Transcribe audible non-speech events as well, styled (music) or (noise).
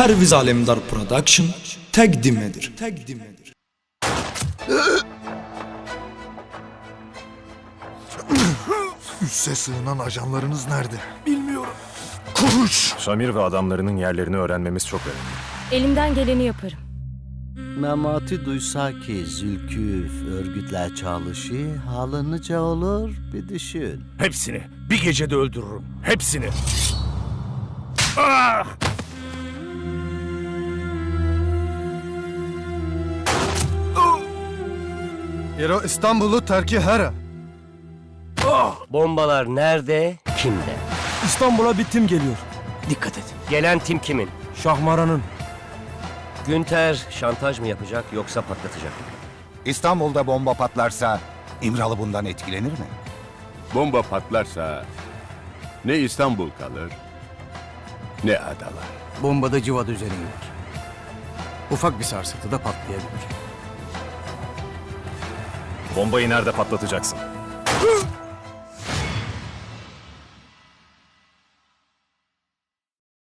Perviz Alemdar Production təqdim edir. Təqdim edir. Üsse sığınan ajanlarınız nerede? Bilmiyorum. Konuş! Şamir ve adamlarının yerlerini öğrenmemiz çok önemli. Elimden geleni yaparım. Memati duysa ki Zülküf örgütler çalışı halınıca olur bir düşün. Hepsini. Bir gecede öldürürüm. Hepsini. Ero İstanbul'u terki hera. Bombalar nerede, kimde? İstanbul'a bir tim geliyor. Dikkat et. Gelen tim kimin? Şahmaran'ın. Günter şantaj mı yapacak yoksa patlatacak mı? İstanbul'da bomba patlarsa İmralı bundan etkilenir mi? Bomba patlarsa ne İstanbul kalır ne adalar. Bombada civa düzeni var. Ufak bir sarsıntıda patlayabilir. Bombayı nerede patlatacaksın? (laughs)